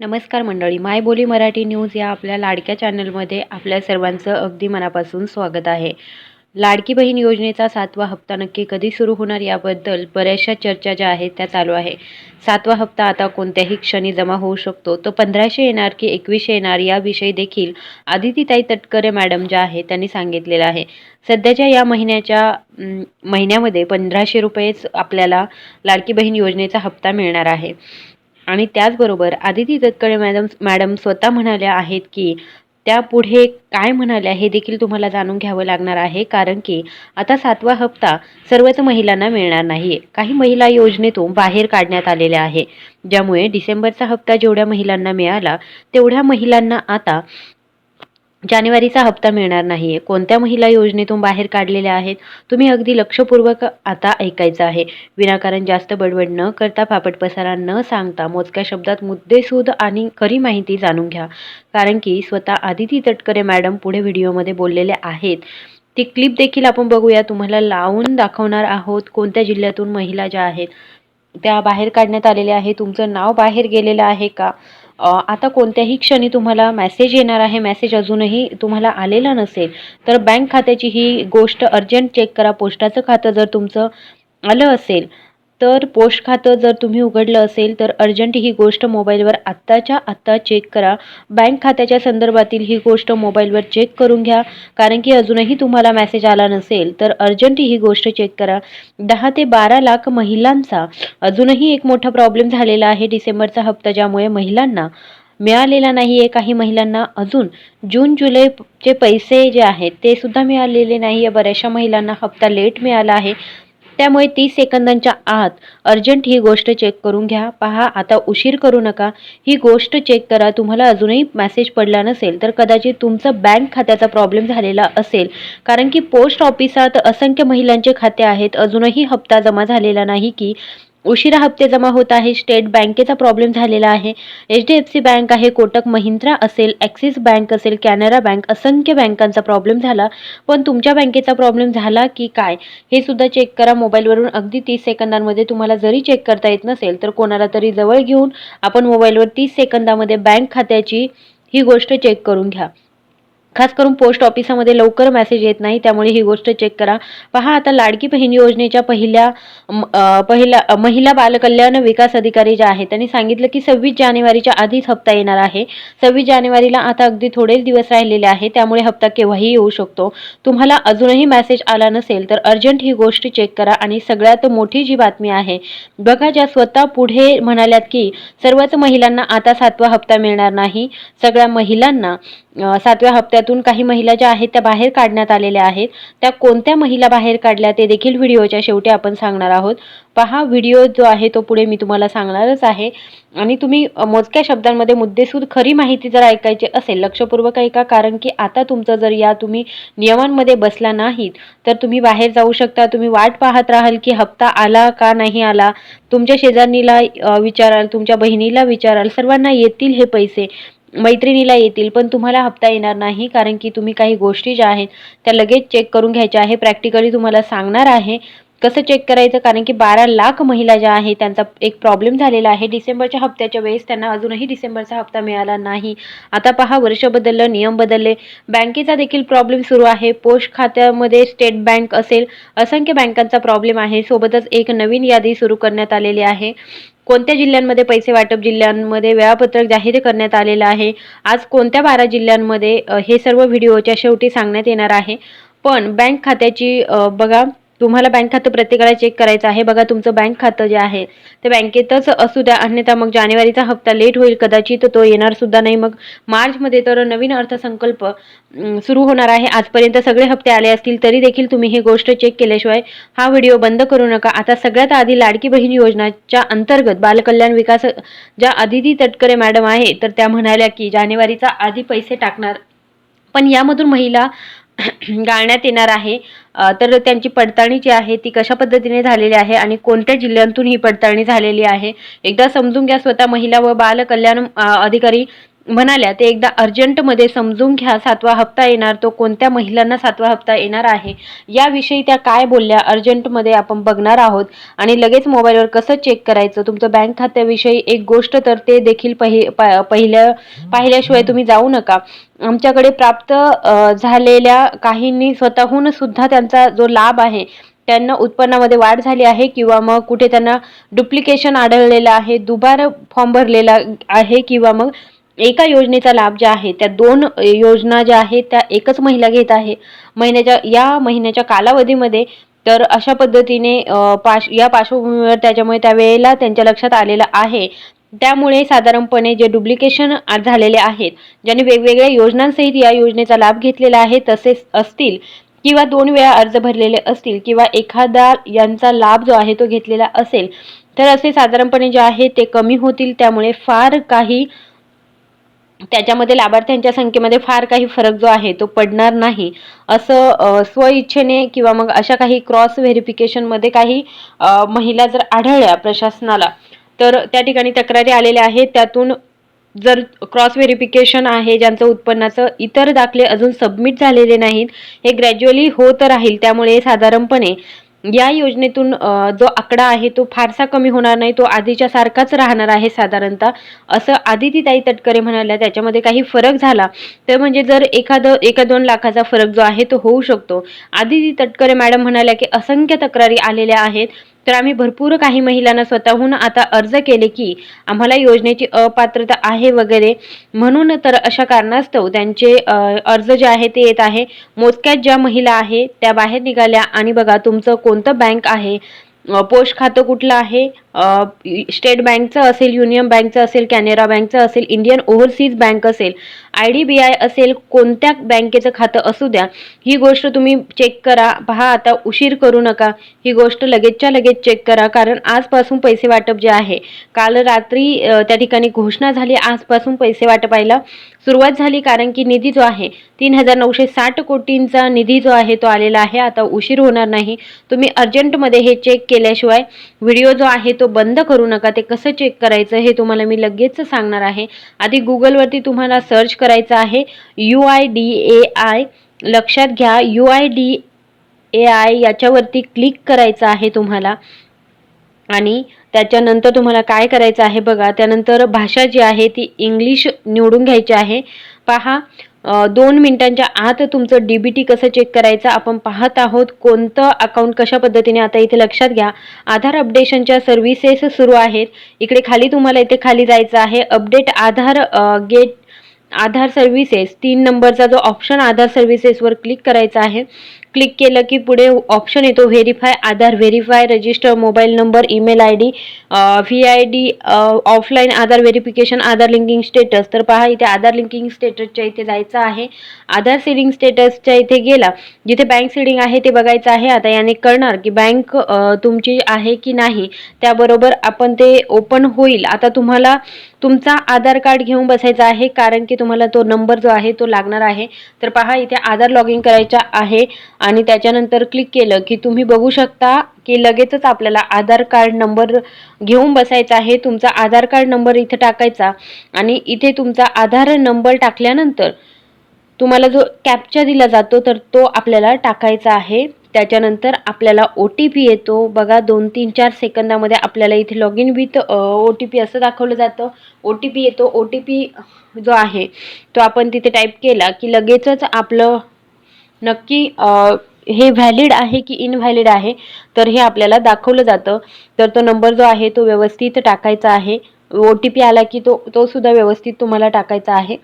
नमस्कार मंडळी माय बोली मराठी न्यूज या आपल्या लाडक्या चॅनलमध्ये आपल्या सर्वांचं अगदी मनापासून स्वागत आहे. लाडकी बहीण योजनेचा सातवा हप्ता नक्की कधी सुरू होणार याबद्दल बऱ्याचशा चर्चा ज्या आहेत त्या चालू आहे. सातवा हप्ता आता कोणत्याही क्षणी जमा होऊ शकतो. तो पंधराशे येणार की एकवीसशे येणार याविषयी देखील आदितीताई तटकरे मॅडम ज्या आहेत त्यांनी सांगितलेलं आहे. सध्याच्या या महिन्याच्या महिन्यामध्ये पंधराशे रुपयेच आपल्याला लाडकी बहीण योजनेचा हप्ता मिळणार आहे. आणि त्याचबरोबर आदिती तटकरे मॅडम मॅडम स्वतः म्हणाल्या आहेत की त्या पुढे काय म्हणाल्या हे देखील तुम्हाला जाणून घ्यावं लागणार आहे कारण की आता सातवा हप्ता सर्वच महिलांना मिळणार नाही काही महिला योजनेतून बाहेर काढण्यात आलेल्या आहे. ज्यामुळे डिसेंबरचा हप्ता जेवढ्या महिलांना मिळाला तेवढ्या महिलांना आता जानेवारीचा हप्ता मिळणार नाही आहे कोणत्या महिला योजनेतून बाहेर काढलेल्या आहेत? तुम्ही अगदी लक्षपूर्वक आता ऐकायचं आहे. विनाकारण जास्त बडबड न करता फापट पसारा न सांगता मोजक्या शब्दात मुद्देसूद आणि खरी माहिती जाणून घ्या. कारण की स्वतः आदिती तटकरे मॅडम पुढे व्हिडिओमध्ये बोललेले आहेत. ती क्लिप देखील आपण बघूया. तुम्हाला लावून दाखवणार आहोत कोणत्या जिल्ह्यातून महिला ज्या आहेत. त्या बाहेर काढण्यात आलेल्या आहे तुमचं नाव बाहेर गेलेलं आहे का? आता कोणत्याही क्षणी तुम्हाला मेसेज येणार आहे मॅसेज अजूनही तुम्हाला आलेला नसेल तर बँक खात्याची ही गोष्ट अर्जंट चेक करा. पोस्टाचं खातं जर तुमचं आलं असेल तर पोस्ट खातं जर तुम्ही उघडलं असेल तर अर्जंट ही गोष्ट मोबाईलवर आत्ताच्या आत्ता चेक करा. बँक खात्याच्या संदर्भातील ही गोष्ट मोबाईलवर चेक करून घ्या. कारण की अजूनही तुम्हाला मेसेज आला नसेल तर अर्जंट ही गोष्ट चेक करा. दहा ते बारा लाख महिलांचा अजूनही एक मोठा प्रॉब्लेम झालेला आहे डिसेंबरचा हप्ता ज्यामुळे महिलांना मिळालेला नाही आहे काही महिलांना अजून जून जुलैचे पैसे जे आहेत ते सुद्धा मिळालेले नाही आहे बऱ्याचशा महिलांना हप्ता लेट मिळाला आहे. त्यामुळे तीस सेकंदांच्या आत अर्जंट ही गोष्ट चेक करून घ्या. पहा आता उशीर करू नका. ही गोष्ट चेक करा. तुम्हाला अजूनही मेसेज पडला नसेल तर कदाचित तुमचं बँक खात्याचा प्रॉब्लेम झालेला असेल. कारण की पोस्ट ऑफिसात असंख्य महिलांचे खाते आहेत. अजूनही हप्ता जमा झालेला नाही की उशिरा हप्ते जमा होत आहे. स्टेट बँकेचा प्रॉब्लेम झालेला आहे. H D F C bank आहे. कोटक महिंद्रा असेल ॲक्सिस बँक असेल कॅनरा बँक असंख्य बँकांचा प्रॉब्लेम झाला. पण तुमच्या बँकेचा प्रॉब्लेम झाला की काय? हे सुद्धा चेक करा मोबाईलवरून. अगदी तीस सेकंदांमध्ये तुम्हाला जरी चेक करता येत नसेल तर कोणाला तरी जवळ घेऊन आपण मोबाईलवर तीस सेकंदामध्ये बँक खात्याची ही गोष्ट चेक करून घ्या. खास करून पोस्ट ऑफिसामध्ये लवकर मेसेज येत नाही त्यामुळे ही गोष्ट चेक करा. पहा आता लाडकी बहीण योजनेच्या पहिल्या पहिला महिला बालकल्याण विकास अधिकारी ज्या आहेत त्यांनी सांगितलं की सव्वीस जानेवारीच्या आधीच हप्ता येणार आहे. सव्वीस जानेवारीला आता अगदी थोडेच दिवस राहिलेले आहे त्यामुळे हप्ता केव्हाही येऊ शकतो. तुम्हाला अजूनही मेसेज आला नसेल तर अर्जंट ही गोष्ट चेक करा. आणि सगळ्यात मोठी जी बातमी आहे बघा ज्या स्वतः पुढे म्हणाल्यात की सर्वच महिलांना आता सातवा हप्ता मिळणार नाही. सगळ्या महिलांना सातव्या हप्त्यात हप्त्यातून काही महिला ज्या आहेत त्या बाहेर काढण्यात आलेल्या आहेत. त्या कोणत्या महिला बाहेर काढल्या ते देखील व्हिडिओच्या शेवटी आपण सांगणार आहोत. पहा व्हिडिओ जो आहे तो पुढे मी तुम्हाला सांगणारच आहे. आणि तुम्ही मोजक्या शब्दांमध्ये मुद्देसूद खरी माहिती जर ऐकायची असेल लक्षपूर्वक ऐका कारण की आता तुमचं जर या तुम्ही नियमांमध्ये बसला नाहीत तर तुम्ही बाहेर जाऊ शकता तुम्ही वाट पाहत राहाल की हप्ता आला का नाही आला. तुमच्या शेजारणीला विचाराल तुमच्या बहिणीला विचाराल सर्वांना येतील हे पैसे. मैत्रिणीला येतील पण तुम्हाला हप्ता येणार नाही कारण की तुम्ही काही गोष्टी ज्या आहेत त्या लगेच चेक करून घ्यायच्या आहे. प्रॅक्टिकली तुम्हाला सांगणार आहे. कसं चेक करायचं? कारण की बारा लाख महिला ज्या आहेत त्यांचा एक प्रॉब्लेम झालेला आहे. डिसेंबरच्या हप्त्याच्या वेळेस त्यांना अजूनही डिसेंबरचा हप्ता मिळाला नाही. आता पहा वर्ष बदललं नियम बदलले. बँकेचा देखील प्रॉब्लेम सुरू आहे. पोस्ट खात्यामध्ये स्टेट बँक असेल असंख्य बँकांचा प्रॉब्लेम आहे. सोबतच एक नवीन यादी सुरू करण्यात आलेली आहे. कोणत्या जिल्ह्यांमध्ये पैसे वाटप जिल्ह्यांमध्ये वेळापत्रक जाहीर करण्यात आलेलं आहे? आज कोणत्या बारा जिल्ह्यांमध्ये हे सर्व व्हिडिओच्या शेवटी सांगण्यात येणार आहे. पण बँक खात्याची बघा तुम्हाला बँक खातं प्रत्येकाला चेक करायचं आहे. बघा तुमचं बँक खातं जे आहे ते बँकेतच असू द्या. अन्यथा मग जानेवारीचा हप्ता लेट होईल. कदाचित तो येणार सुद्धा नाही. मग मार्चमध्ये तर नवीन अर्थसंकल्प सुरू होणार आहे. आजपर्यंत सगळे हप्ते आले असतील तरी देखील तुम्ही ही गोष्ट चेक केल्याशिवाय हा व्हिडिओ बंद करू नका. आता सगळ्यात आधी लाडकी बहीण योजनाच्या अंतर्गत बालकल्याण विकास ज्या आदिती तटकरे मॅडम आहे तर त्या म्हणाल्या की जानेवारीचा आधी पैसे टाकणार. पण यामधून महिला गाळण्यात येणार आहे. तर त्यांची पडताळणी जी आहे ती कशा पद्धतीने झालेली आहे आणि कोणत्या जिल्ह्यांतून ही पडताळणी झालेली आहे? एकदा समजून घ्या स्वतः महिला व बाल कल्याण अधिकारी. म्हणाल्या ते एकदा अर्जंटमध्ये समजून घ्या सातवा हप्ता येणार तो कोणत्या महिलांना सातवा हप्ता येणार आहे? याविषयी त्या काय बोलल्या? अर्जंटमध्ये आपण बघणार आहोत. आणि लगेच मोबाईलवर कसं चेक करायचं? तुमचं बँक खात्याविषयी एक गोष्ट तर ते देखील पहि पहिल्या पाहिल्याशिवाय तुम्ही जाऊ नका. आमच्याकडे प्राप्त झालेल्या काहींनी स्वतःहून सुद्धा त्यांचा जो लाभ आहे त्यांना उत्पन्नामध्ये वाढ झाली आहे किंवा मग कुठे त्यांना डुप्लिकेशन आढळलेलं आहे दुबार फॉर्म भरलेला आहे किंवा मग एका योजनेचा लाभ ज्या आहे त्या दोन योजना ज्या आहेत त्या एकच महिला घेत आहे. महिन्याच्या या महिन्याच्या कालावधीमध्ये तर अशा पद्धतीने पाश या पार्श्वभूमीवर त्याच्यामुळे त्यावेळेला त्यांच्या लक्षात आलेलं आहे. त्यामुळे साधारणपणे जे डुप्लिकेशन झालेले आहेत ज्यांनी वेगवेगळ्या योजनांसहित या योजनेचा लाभ घेतलेला आहे तसेच असतील किंवा दोन वेळा अर्ज भरलेले असतील किंवा एखादा यांचा लाभ जो आहे तो घेतलेला असेल तर असे साधारणपणे जे आहे ते कमी होतील. त्यामुळे फार काही त्याच्यामध्ये लाभार्थ्यांच्या संख्येमध्ये फार काही फरक जो आहे तो पडणार नाही. असं स्वइच्छेने किंवा मग अशा काही क्रॉस व्हेरिफिकेशनमध्ये काही महिला जर आढळल्या प्रशासनाला तर त्या ठिकाणी तक्रारी आलेल्या आहेत. त्यातून जर क्रॉस व्हेरिफिकेशन आहे ज्यांचं उत्पन्नाचं इतर दाखले अजून सबमिट झालेले नाहीत हे ग्रॅज्युअली होत राहील. त्यामुळे साधारणपणे या योजनेतून जो आकडा आहे तो फारसा कमी होणार नाही तो आधीच्या सारखाच राहणार आहे साधारणतः. असं आदिती ताई तटकरे म्हणाल्या त्याच्यामध्ये काही फरक झाला तर म्हणजे जर एखादं एका दोन लाखाचा फरक जो आहे तो होऊ शकतो. आदिती तटकरे मॅडम म्हणाल्या की असंख्य तक्रारी आलेल्या आहेत. तर आम्ही भरपूर काही महिलांना स्वतःहून आता अर्ज केले की आम्हाला योजनेची अपात्रता आहे वगैरे. म्हणून तर अशा कारणास्तव त्यांचे अर्ज जे आहे ते येत आहे. मोजक्यात ज्या महिला आहे त्या बाहेर निघाल्या आणि बघा तुमचं कोणतं बँक आहे? पोस्ट खातं कुठलं आहे? स्टेट बँकचं असेल युनियन बँकचं असेल कॅनेरा बँकचं असेल इंडियन ओव्हरसीज बँक असेल आय डी बी आय असेल कोणत्या बँकेचं खातं असू द्या ही गोष्ट तुम्ही चेक करा. पहा आता उशीर करू नका. ही गोष्ट लगेचच्या लगेच चेक करा. कारण आजपासून पैसे वाटप जे आहे काल रात्री त्या ठिकाणी घोषणा झाली आजपासून पैसे वाटपायला सुरुवात झाली. कारण की निधी जो आहे तीन हजार नऊशे साठ कोटींचा निधी जो आहे तो आलेला आहे. आता उशीर होणार नाही. तुम्ही अर्जंटमध्ये हे चेक केल्याशिवाय व्हिडिओ जो आहे तो बंद करू नका ते कसं चेक करायचं हे तुम्हाला मी लगेच सांगणार आहे. आधी गुगलवरती तुम्हाला सर्च करायचं आहे. U I D A I लक्षात घ्या U I D A I याच्यावरती क्लिक करायचं आहे तुम्हाला. आणि त्याच्यानंतर तुम्हाला काय करायचं आहे बघा त्यानंतर भाषा जी आहे ती इंग्लिश निवडून घ्यायची आहे. पहा दोन मिनिटांच्या आत तुमचं डी बी टी कसं चेक करायचं आपण पाहत आहोत. कोणतं अकाउंट कशा पद्धतीने आता इथे लक्षात घ्या. आधार अपडेशनच्या सर्व्हिसेस सुरू आहेत. इकडे खाली तुम्हाला इथे खाली जायचं आहे. Update Aadhaar get Aadhaar services तीन नंबरचा जो ऑप्शन आधार सर्व्हिसेसवर क्लिक करायचा आहे. क्लिक केलं की पुढे ऑप्शन येतो verify Aadhaar verify register mobile number email I D V I D offline Aadhaar verification Aadhaar linking status तर पहा इथे आधार लिंकिंग स्टेटसच्या इथे जायचं आहे. आधार सीडिंग स्टेटसच्या इथे गेला. जिथे बँक सिडिंग आहे ते बघायचं आहे. आता याने कळणार की बँक तुमची आहे की नाही. त्याबरोबर आपण ते ओपन होईल. आता तुम्हाला तुमचा आधार कार्ड घेऊन बसायचा आहे कारण की तुम्हाला तो नंबर जो आहे तो लागणार आहे. तर पहा इथे आधार लॉग इन करायचा आहे आणि त्याच्यानंतर क्लिक केलं की तुम्ही बघू शकता की लगेचच आपल्याला आधार कार्ड नंबर घेऊन बसायचा आहे. तुमचा आधार कार्ड नंबर इथे टाकायचा आणि इथे तुमचा आधार नंबर टाकल्यानंतर तुम्हाला जो कॅप्चा दिला जातो तर तो आपल्याला टाकायचा आहे. त्याच्यानंतर आपल्याला ओ टी पी येतो. बघा दोन तीन चार सेकंदामध्ये आपल्याला इथे log in with O T P असं दाखवलं जातं. ओ टी पी येतो. ओ टी पी जो आहे तो आपण तिथे टाईप केला की लगेचच आपलं नक्की हे व्हॅलिड आहे की इनव्हॅलिड आहे तर हे आपल्याला दाखवलं जातं. तर तो नंबर जो आहे तो व्यवस्थित टाकायचा आहे. ओ टी पी आला की तो तो सुद्धा व्यवस्थित तुम्हाला टाकायचा आहे.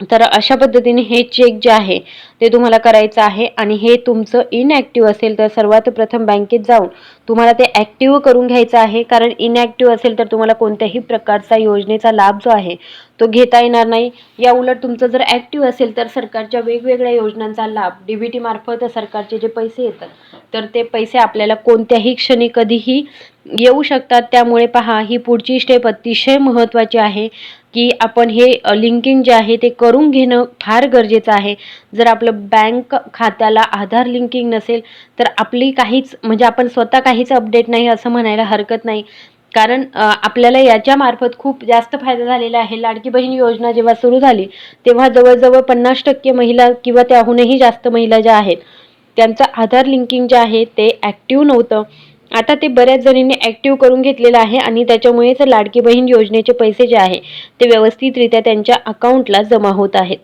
तर अशा पद्धतीने हे चेक जे आहे ते तुम्हाला करायचं आहे आणि हे तुमचं इनॲक्टिव्ह असेल तर सर्वात प्रथम बँकेत जाऊन तुम्हाला ते ॲक्टिव्ह करून घ्यायचं आहे. कारण इनॲक्टिव्ह असेल तर तुम्हाला कोणत्याही प्रकारचा योजनेचा लाभ जो आहे तो घेता येणार नाही. या उलट तुमचं जर ॲक्टिव्ह असेल तर सरकारच्या वेगवेगळ्या योजनांचा लाभ डी बी टी मार्फत सरकारचे जे पैसे येतात तर ते पैसे आपल्याला कोणत्याही क्षणी कधीही येऊ शकतात. त्यामुळे पहा ही पुढची स्टेप अतिशय महत्त्वाची आहे की आपण हे लिंकिंग जे आहे ते करून घेणं फार गरजेचं आहे. जर आपलं बँक खात्याला आधार लिंकिंग नसेल तर आपली काहीच म्हणजे आपण स्वतः काहीच अपडेट नाही असं म्हणायला हरकत नाही. कारण आपल्याला याच्यामार्फत खूप जास्त फायदा झालेला आहे. लाडकी बहीण योजना जेव्हा सुरू झाली तेव्हा जवळजवळ पन्नास टक्के महिला किंवा त्याहूनही जास्त महिला ज्या आहेत त्यांचं आधार लिंकिंग जे आहे ते ॲक्टिव्ह नव्हतं. आता ते बऱ्याच जणींनी ॲक्टिव्ह करून घेतलेलं आहे आणि त्याच्यामुळेच लाडकी बहीण योजनेचे पैसे जे आहे ते व्यवस्थितरित्या त्यांच्या अकाउंटला जमा होत आहेत.